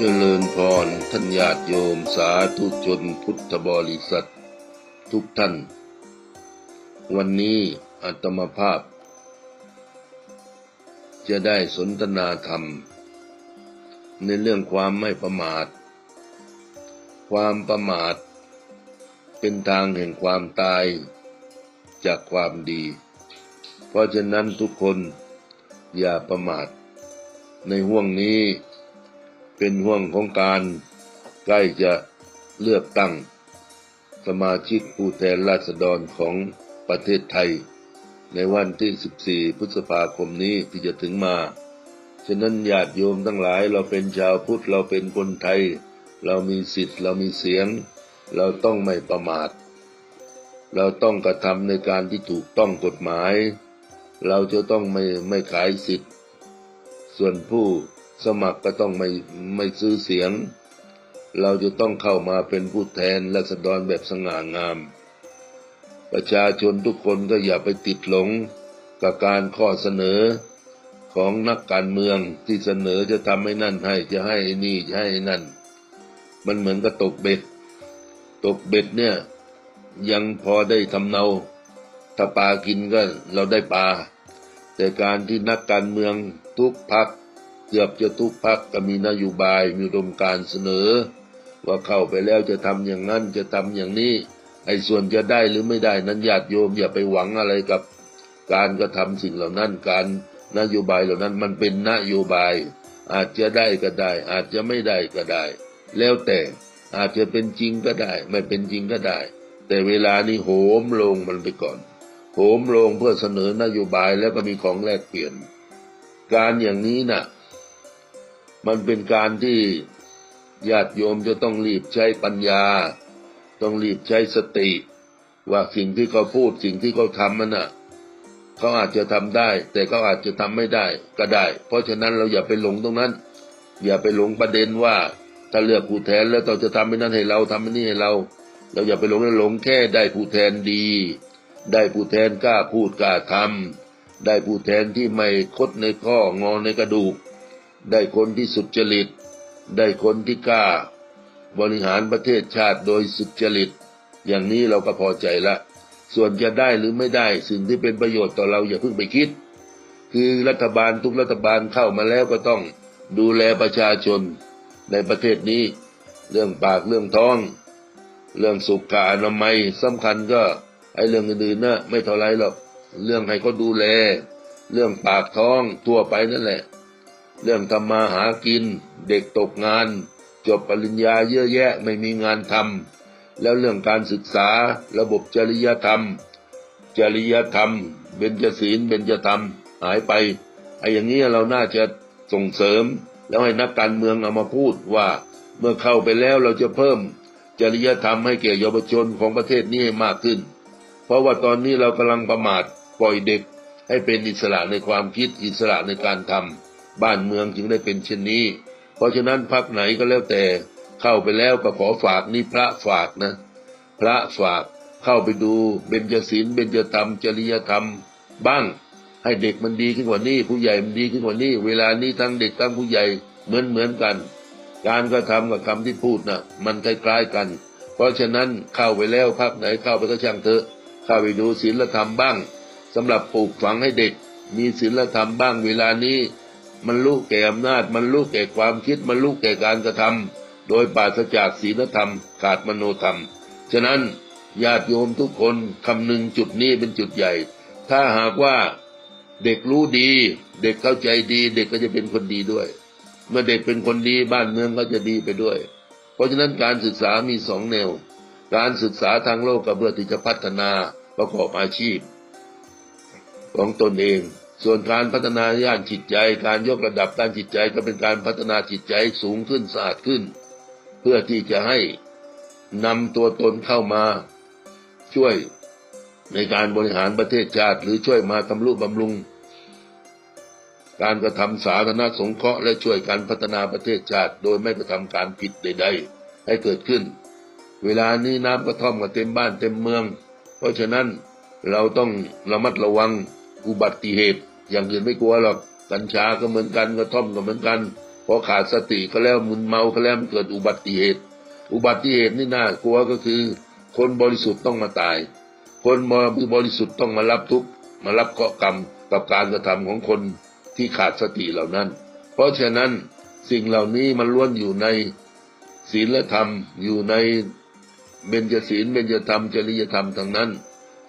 เจริญพรท่านญาติโยมสาธุชนพุทธบริษัท ทุกท่าน วันนี้อาตมาภาพ จะได้สนทนาธรรม ในเรื่องความไม่ประมาท ความประมาท เป็นทางแห่งความตายจากความดี เพราะฉะนั้นทุกคนอย่าประมาท ในห่วงนี้ เป็นห่วงของการใกล้จะเลือกตั้ง สมาชิกผู้แทนราษฎรของประเทศไทย ในวันที่ 14 พฤษภาคมนี้ที่จะถึงมา ฉะนั้นญาติโยมทั้งหลายเราเป็นชาวพุทธเราเป็นคนไทย เรามีสิทธิ์เรามีเสียง เราต้องไม่ประมาท เราต้องกระทำในการที่ถูกต้องกฎหมาย เราจะต้องไม่ไม่ขายสิทธิ์ ส่วนผู้ สมัครก็ต้องไม่ไม่ซื้อเสียง เราจะต้องเข้ามาเป็นผู้แทนและสดรแบบสง่างาม ประชาชนทุกคนก็อย่าไปติดหลงกับการข้อเสนอของนักการเมืองที่เสนอจะทำให้นั่นให้จะให้นี่จะให้นั่น มันเหมือนกับตกเบ็ด ตกเบ็ดเนี่ย ยังพอได้ทำเนา ถ้าปลากินก็เราได้ปลาแต่การที่นักการเมืองทุกพัก เกือบจะทุกพักก็มีนโยบายมีรมการเสนอ ว่าเข้าไปแล้วจะทำอย่างนั้นจะทำอย่างนี้ ไอ้ส่วนจะได้หรือไม่ได้นั้นญาติโยมอย่าไปหวังอะไรกับการกระทำสิ่งเหล่านั้น การนโยบายเหล่านั้นมันเป็นนโยบาย อาจจะได้ก็ได้ อาจจะไม่ได้ก็ได้ แล้วแต่อาจจะเป็นจริงก็ได้ ไม่เป็นจริงก็ได้ แต่เวลานี้โหมลงมันไปก่อนโหมลงเพื่อเสนอนโยบายแล้วก็มีของแลกเปลี่ยน การอย่างนี้นะ่ะ มันเป็นการที่ญาติโยมจะต้องรีบใช้ปัญญา ต้องรีบใช้สติ ว่าสิ่งที่เขาพูดสิ่งที่เขาทำมันน่ะเขาอาจจะทำได้ แต่เขาอาจจะทำไม่ได้ก็ได้ เพราะฉะนั้นเราอย่าไปหลงตรงนั้น อย่าไปหลงประเด็นว่า ถ้าเลือกผู้แทนแล้วเราจะทำให้นั้นให้เราทำให้นี่ให้เรา เราอย่าไปหลงหลงแค่ได้ผู้แทนดี ได้ผู้แทนกล้าพูดกล้าทำได้ผู้แทนที่ไม่คดในข้องอในกระดูก ได้คนที่สุจริต ได้คนที่กล้า บริหารประเทศชาติโดยสุจริต อย่างนี้เราก็พอใจละ ส่วนจะได้หรือไม่ได้สิ่งที่เป็นประโยชน์ต่อเราอย่าเพิ่งไปคิด คือรัฐบาลทุกรัฐบาลเข้ามาแล้วก็ต้องดูแลประชาชนในประเทศนี้ เรื่องปากเรื่องท้อง เรื่องสุขอนามัยสำคัญก็ไอ้เรื่องอื่นๆนะไม่เท่าไรหรอกเรื่องให้เขาดูแล เรื่องปากท้องทั่วไปนั่นแหละ เรื่องทำมาหากิน เด็กตกงาน จบปริญญาเยอะแยะไม่มีงานทำแล้วเรื่องการศึกษาระบบจริยธรรม จริยธรรม เบญจศีลเบญจธรรม หายไปไอ้อย่างนี้เราน่าจะส่งเสริม แล้วให้นักการเมืองเอามาพูดว่าเมื่อเข้าไปแล้วเราจะเพิ่ม จริยธรรมให้แก่เยาวชนของประเทศนี้ให้มากขึ้น เพราะว่าตอนนี้เรากำลังประมาทปล่อยเด็กให้เป็นอิสระในความคิดอิสระในการทำ บ้านเมืองจึงได้เป็นเช่นนี้ เพราะฉะนั้นพักไหนก็แล้วแต่เข้าไปแล้วก็ขอฝากนี่พระฝากนะ พระฝากเข้าไปดูเบญจศีลเบญจธรรม จริยธรรม บ้าง ให้เด็กมันดีขึ้นกว่านี้ผู้ใหญ่มันดีขึ้นกว่านี้เวลานี้ทั้งเด็กทั้งผู้ใหญ่เหมือนเหมือนกัน การกระทำกับคำที่พูดนะ่ะ มันคล้ายๆกัน เพราะฉะนั้นเข้าไปแล้วพักไหนเข้าไปก็ช่างเถอะ เข้าไปดูศีลธรรมบ้างสำหรับปลูกฝังให้เด็กมีศีลธรรมบ้างเวลานี้ มันรู้แก่อำนาจ มันรู้แก่ความคิด มันรู้แก่การกระทำโดยปราศจากศีลธรรม ขาดมโนธรรม ฉะนั้นญาติโยมทุกคนคำนึงจุดนี้เป็นจุดใหญ่ ถ้าหากว่าเด็กรู้ดี เด็กเข้าใจดี เด็กก็จะเป็นคนดีด้วย เมื่อเด็กเป็นคนดีบ้านเมืองก็จะดีไปด้วย เพราะฉะนั้นการศึกษามีสองแนว การศึกษาทางโลกกับเพื่อที่จะพัฒนาประกอบอาชีพ ของตนเอง ส่วนการพัฒนาย่านจิตใจ การยกระดับด้านจิตใจก็เป็นการพัฒนาจิตใจสูงขึ้นสะอาดขึ้น เพื่อที่จะให้นำตัวตนเข้ามาช่วยในการบริหารประเทศชาติหรือช่วยมาทำรูปบำรุง การกระทำสาธารณสงเคราะห์และช่วยการพัฒนาประเทศชาติ โดยไม่กระทำการผิดใด ๆ ให้เกิดขึ้น เวลานี้น้ำกระท่อมก็เต็มบ้านเต็มเมือง เพราะฉะนั้นเราต้องระมัดระวัง อุบัติเหตุ อย่างอื่นไม่กลัวหรอกกัญชาก็เหมือนกันกระท่อมก็เหมือนกันพอขาดสติก็แล้วมึนเมาก็แล้วมันเกิดอุบัติเหตุ อุบัติเหตุนี่น่ากลัวก็คือ คนบริสุทธิ์ต้องมาตาย คนบริสุทธิ์ต้องมารับทุกข์มารับเคราะกรรมกับการกระทำของคนที่ขาดสติเหล่านั้น เพราะฉะนั้นสิ่งเหล่านี้มันล้วนอยู่ในศีลธรรมอยู่ในเบญจศีลเบญจธรรมจริยธรรมทั้งนั้น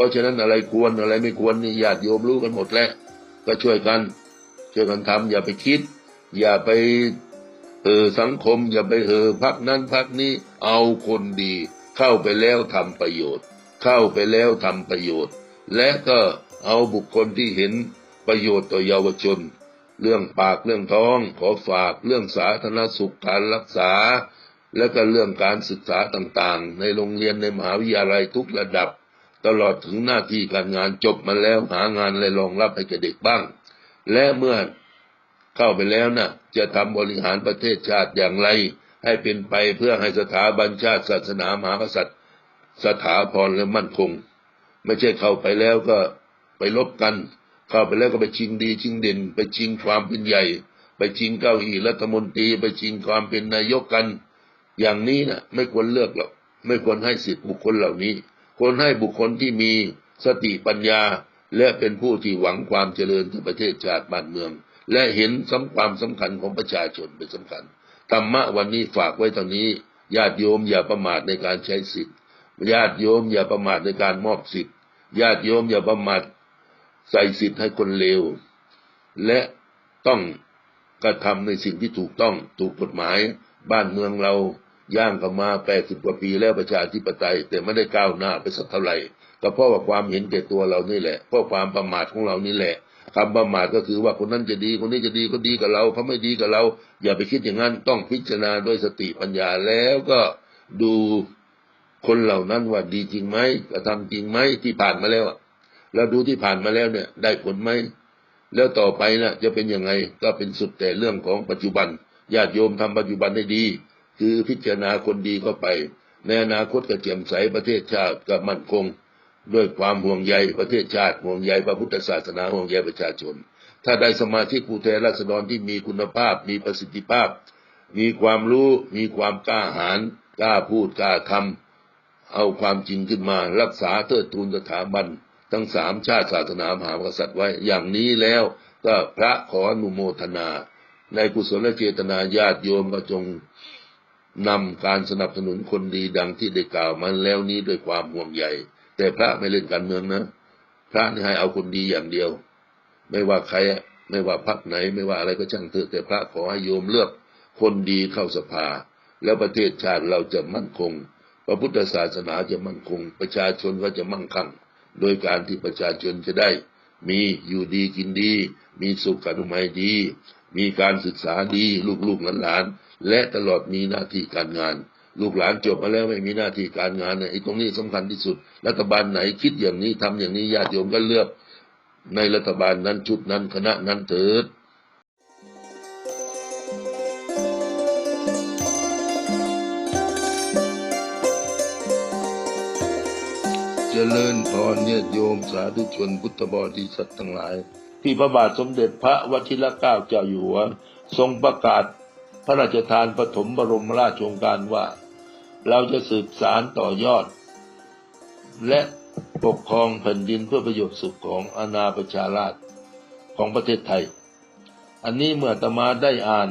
ราะฉะนั้นอะไรควรอะไรไม่ควรนี่ญาติโยมรู้กันหมดแล้ว ก็ช่วยกัน ช่วยกันทำอย่าไปคิด อย่าไปเออสังคม อย่าไปเออพักนั้นพักนี้เอาคนดี เข้าไปแล้วทำประโยชน์ เข้าไปแล้วทำประโยชน์ และก็เอาบุคคลที่เห็นประโยชน์ต่อเยาวชน เรื่องปากเรื่องท้อง ขอฝากเรื่องสาธารณสุขการรักษา และก็เรื่องการศึกษาต่างๆ ในโรงเรียนในมหาวิทยาลัยทุกระดับ ตลอดถึงหน้าที่การงานจบมาแล้วหางานอะไรรองรับให้แก่เด็กบ้าง และเมื่อเข้าไปแล้วนะ่ะ จะทำบริหารประเทศชาติอย่างไร ให้เป็นไปเพื่อให้สถาบันชาติศาสนามหากษัตริย์ สถาพรและมั่นคง ไม่ใช่เข้าไปแล้วก็ไปลบกัน เข้าไปแล้วก็ไปชิงดีชิงเด่น ไปชิงความเป็นใหญ่ ไปชิงเก้าอี้รัฐมนตรี ไปชิงความเป็นนายกกัน อย่างนี้น่ะ ไม่ควรเลือกหรอกไม่ควรให้สิทธิบุคคลเหล่านี้ ควรให้บุคคลที่มีสติปัญญา และเป็นผู้ที่หวังความเจริญของประเทศชาติบ้านเมือง และเห็นสำความสำคัญของประชาชนเป็นสำคัญธรรมะวันนี้ฝากไว้ตอนนี้ญาติโยมอย่าประมาทในการใช้สิทธิ์ญาติโยมอย่าประมาทในการมอบสิทธิ์ญาติโยมอย่าประมาทใส่สิทธิ์ให้คนเลวและต้องกระทำในสิ่งที่ถูกต้องถูกกฎหมาย บ้านเมืองเรา ย่างกันมาแปดสิบกว่าปีแล้วประชาธิปไตย แต่ไม่ได้ก้าวหน้าไปสักเท่าไหร่ก็เพราะว่าความเห็นแก่ตัวเรานี่แหละเพราะความประมาทของเรานี่แหละคำประมาทก็คือว่าคนนั้นจะดีคนนี้จะดีก็ดีกับเราเขาไม่ดีกับเรา อย่าไปคิดอย่างนั้นต้องพิจารณาด้วยสติปัญญาแล้วก็ดูคนเหล่านั้นว่าดีจริงไหมกระทำจริงไหมที่ผ่านมาแล้วเราดูที่ผ่านมาแล้วเนี่ย ได้ผลไหมแล้วต่อไปนะจะเป็นยังไงก็เป็นสุดแต่เรื่องของปัจจุบันญาติโยมทำปัจจุบันให้ดี คือพิจารณาคนดีเข้าไป ในอนาคตก็เจียมใสประเทศชาติก็มั่นคง ด้วยความห่วงใยประเทศชาติห่วงใยพระพุทธศาสนาห่วงใยประชาชน ถ้าได้สมาชิกผู้แทนราษฎรที่มีคุณภาพ มีประสิทธิภาพ มีความรู้มีความกล้าหาญกล้าพูดกล้าทำเอาความจริงขึ้นมา รักษาเทิดทูนสถาบันทั้งสามชาติศาสนามหากษัตริย์ไว้อย่างนี้แล้วก็พระขออนุโมทนา ในกุศลเจตนาญาติโยมก็จง นำการสนับสนุนคนดีดังที่ได้กล่าวมาแล้วนี้ด้วยความห่วงใยแต่พระไม่เล่นการเมืองนะ พระนี่ให้เอาคนดีอย่างเดียว ไม่ว่าใครไม่ว่าพรรคไหน ไม่ว่าอะไรก็ช่างเถอะแต่พระขอให้โยมเลือกคนดีเข้าสภา แล้วประเทศชาติเราจะมั่นคง พระพุทธศาสนาจะมั่นคง ประชาชนก็จะมั่งคั่ง โดยการที่ประชาชนจะได้ มีอยู่ดีกินดี มีสุขอนามัยดี มีการศึกษาดีลูกๆหลานๆและตลอดมีหน้าที่การงาน ลูกหลานจบมาแล้วไม่มีหน้าที่การงานไอ้ตรงนี้สำคัญที่สุด รัฐบาลไหนคิดอย่างนี้ทำอย่างนี้ญาติโยมก็เลือก ในรัฐบาลนั้นชุดนั้นคณะนั้นเถิดเจริญพรญาติโยมสาธุชนพุทธบริษัททั้งหลาย ที่พระบาทสมเด็จพระวชิรเกล้าเจ้าอยู่หัวทรงประกาศพระราชทานปฐมบรมราชโองการว่า เราจะสืบสารต่อยอด และปกครองแผ่นดินเพื่อประโยชน์สุขของอาณาประชาราชของประเทศไทย อันนี้เมื่อตมาได้อ่าน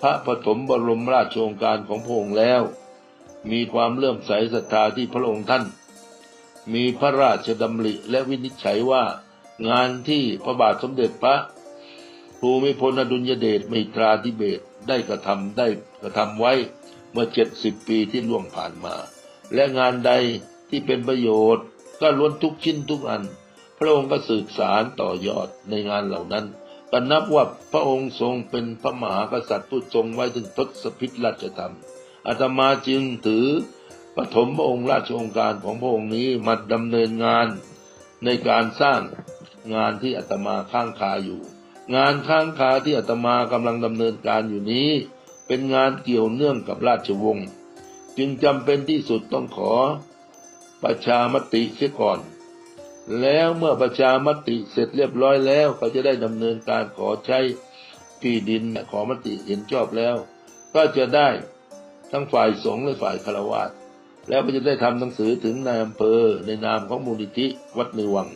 พระปฐมบรมราชโองการของพระองค์แล้ว มีความเลื่อมใสศรัทธาที่พระองค์ท่าน มีพระราชดำริและวินิจฉัยว่า งานที่พระบาทสมเด็จพระภูมิพลอดุลยเดชมิตราธิเบศได้กระทำได้กระทำไว้เมื่อเจ็ดสิบปีที่ล่วงผ่านมา และงานใดที่เป็นประโยชน์ ก็ล้วนทุกชิ้นทุกอัน พระองค์ก็สืบสารต่อยอดในงานเหล่านั้นก็นับว่าพระองค์ทรงเป็นพระมหากษัตริย์ผู้ทรงไว้ถึงทศพิธราชธรรมอาตมาจึงถือปฐมพระองค์ราชองการของพระองค์นี้มาดำเนินงานในการสร้าง งานที่อาตมาข้างคาอยู่ งานข้างคาที่อาตมากำลังดำเนินการอยู่นี้ เป็นงานเกี่ยวเนื่องกับราชวงศ์จึงจำเป็นที่สุดต้องขอประชามติเสียก่อน แล้วเมื่อประชามติเสร็จเรียบร้อยแล้วก็จะได้ดำเนินการขอใช้ที่ดินขอมติเห็นชอบแล้ว ก็จะได้ทั้งฝ่ายสงฆ์และฝ่ายคารวะแล้วก็จะได้ทำหนังสือถึงนายอำเภอในนามของมูลนิธิวัดในวัง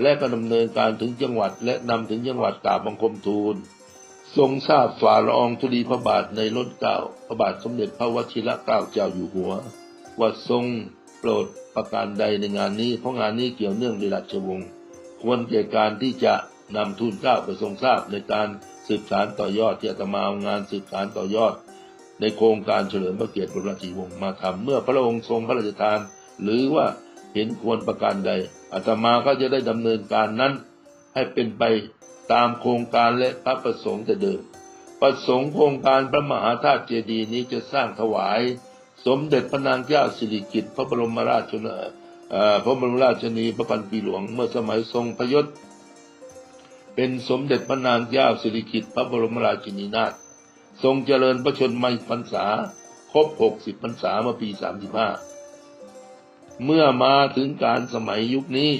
และก็ดำเนินการถึงจังหวัดและนำถึงจังหวัดกราบบังคมทูล ทรงทราบฝ่าละอองธุลีพระบาทในล้นเกล้าพระบาทสมเด็จพระวชิรเกล้าเจ้าอยู่หัว ว่าทรงโปรดประการใดในงานนี้เพราะงานนี้เกี่ยวเนื่องในราชวงศ์ควรแก่การที่จะนำทูลเกล้าไปทรงทราบในการสืบสารต่อยอดที่อาตมาเอางานสืบสารต่อยอด ในโครงการเฉลิมพระเกียรติบรมราชวงศ์มาทำเมื่อพระองค์ทรงพระราชทาน หรือว่า เห็นควรประการใดอาตมาก็จะได้ดำเนินการนั้น ให้เป็นไปตามโครงการและพระประสงค์แต่เดิม ประสงค์โครงการพระมหาธาตุเจดีย์นี้จะสร้างถวาย สมเด็จพระนางเจ้าสิริกิติ์พระบรมราชชนพระบรมราชชนีพระพันปีหลวงเมื่อสมัยทรงพยศเป็นสมเด็จพระนางเจ้าสิริกิติ์พระบรมราชินีนาถทรงเจริญพระชนมพรรษา ครบ 60 พรรษาเมื่อปี 35 เมื่อมาถึงการสมัยยุคนี้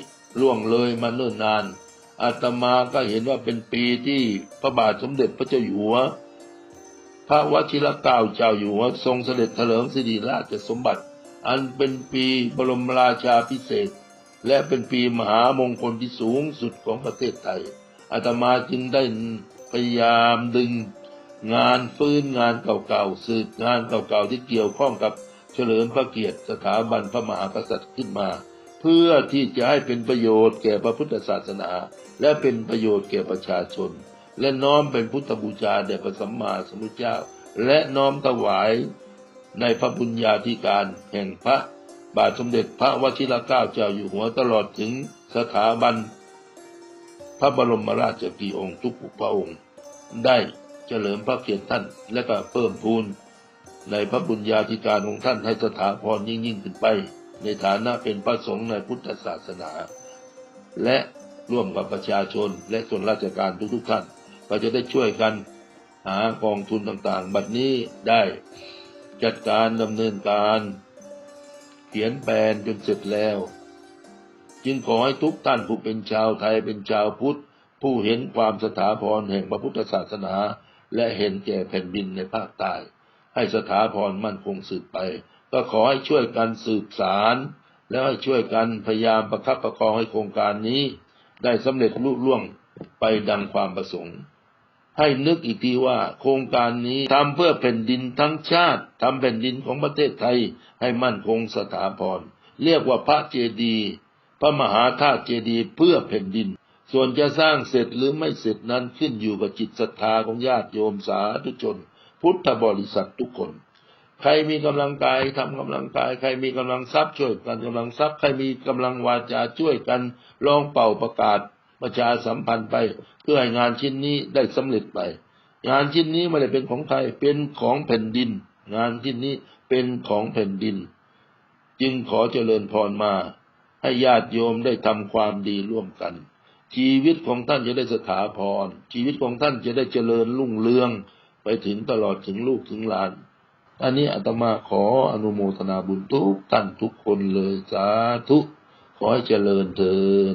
ล่วงเลยมาเนิ่นนาน อาตมาก็เห็นว่าเป็นปีที่พระบาทสมเด็จพระเจ้าอยู่หัว พระวชิรเกล้าเจ้าอยู่หัวทรงเสด็จเถลิงสิริราชสมบัติ อันเป็นปีบรมราชาพิเศษ และเป็นปีมหามงคลที่สูงสุดของประเทศไทย อาตมาจึงได้พยายามดึงงานฟื้นงานเก่าๆสืบงานเก่าๆที่เกี่ยวข้องกับ เฉลิมพระเกียรติสถาบันพระมหากษัตริย์ขึ้นมา เพื่อที่จะให้เป็นประโยชน์แก่พระพุทธศาสนา และเป็นประโยชน์แก่ประชาชน และน้อมเป็นพุทธบูชาแด่พระสัมมาสัมพุทธเจ้า และน้อมถวายในพระบุญญาธิการแห่งพระบาทสมเด็จพระวชิรเกล้าเจ้าอยู่หัวตลอดถึงสถาบัน พระบรมราชกีองค์ทุกพระองค์ ได้เฉลิมพระเกียรติท่านและก็เพิ่มพูน ในพระบุญญาธิการของท่านให้สถาพรยิ่งยิ่งขึ้นไป ในฐานะเป็นพระสงฆ์ในพุทธศาสนา และร่วมกับประชาชนและส่วนราชการทุกๆท่านก็จะได้ช่วยกันหากองทุนต่างๆ บัดนี้ได้จัดการดำเนินการเขียนแปลนจนเสร็จแล้ว จึงขอให้ทุกท่านผู้เป็นชาวไทยเป็นชาวพุทธ ผู้เห็นความสถาพรแห่งพระพุทธศาสนา และเห็นแก่แผ่นดินในภาคใต้ ให้สถาพรมั่นคงสืบไป ก็ขอให้ช่วยกันสืบสาร แล้วให้ช่วยกันพยายามประคับประคองให้โครงการนี้ ได้สำเร็จลุล่วงไปดังความประสงค์ ให้นึกอีกทีว่าโครงการนี้ทำเพื่อแผ่นดินทั้งชาติทำแผ่นดินของประเทศไทยให้มั่นคงสถาพรเรียกว่าพระเจดีย์พระมหาธาตุเจดีย์เพื่อแผ่นดิน ส่วนจะสร้างเสร็จหรือไม่เสร็จนั้นขึ้นอยู่กับจิตศรัทธาของญาติโยมสาธุชน พุทธบริษัททุกคน ใครมีกำลังกายทำกำลังกาย ใครมีกำลังทรัพย์ช่วยกันกำลังทรัพย์ ใครมีกำลังวาจาช่วยกันลองเป่าประกาศประชาสัมพันธ์ไป เพื่อให้งานชิ้นนี้ได้สำเร็จไป งานชิ้นนี้ไม่ได้เป็นของใครเป็นของแผ่นดิน งานชิ้นนี้เป็นของแผ่นดิน จึงขอเจริญพรมา ให้ญาติโยมได้ทำความดีร่วมกันชีวิตของท่านจะได้สถาพร ชีวิตของท่านจะได้เจริญรุ่งเรือง ไปถึงตลอดถึงลูกถึงหลาน อันนี้อาตมาขออนุโมทนาบุญทุกท่านทุกคนเลยสาธุ ขอให้เจริญเถิน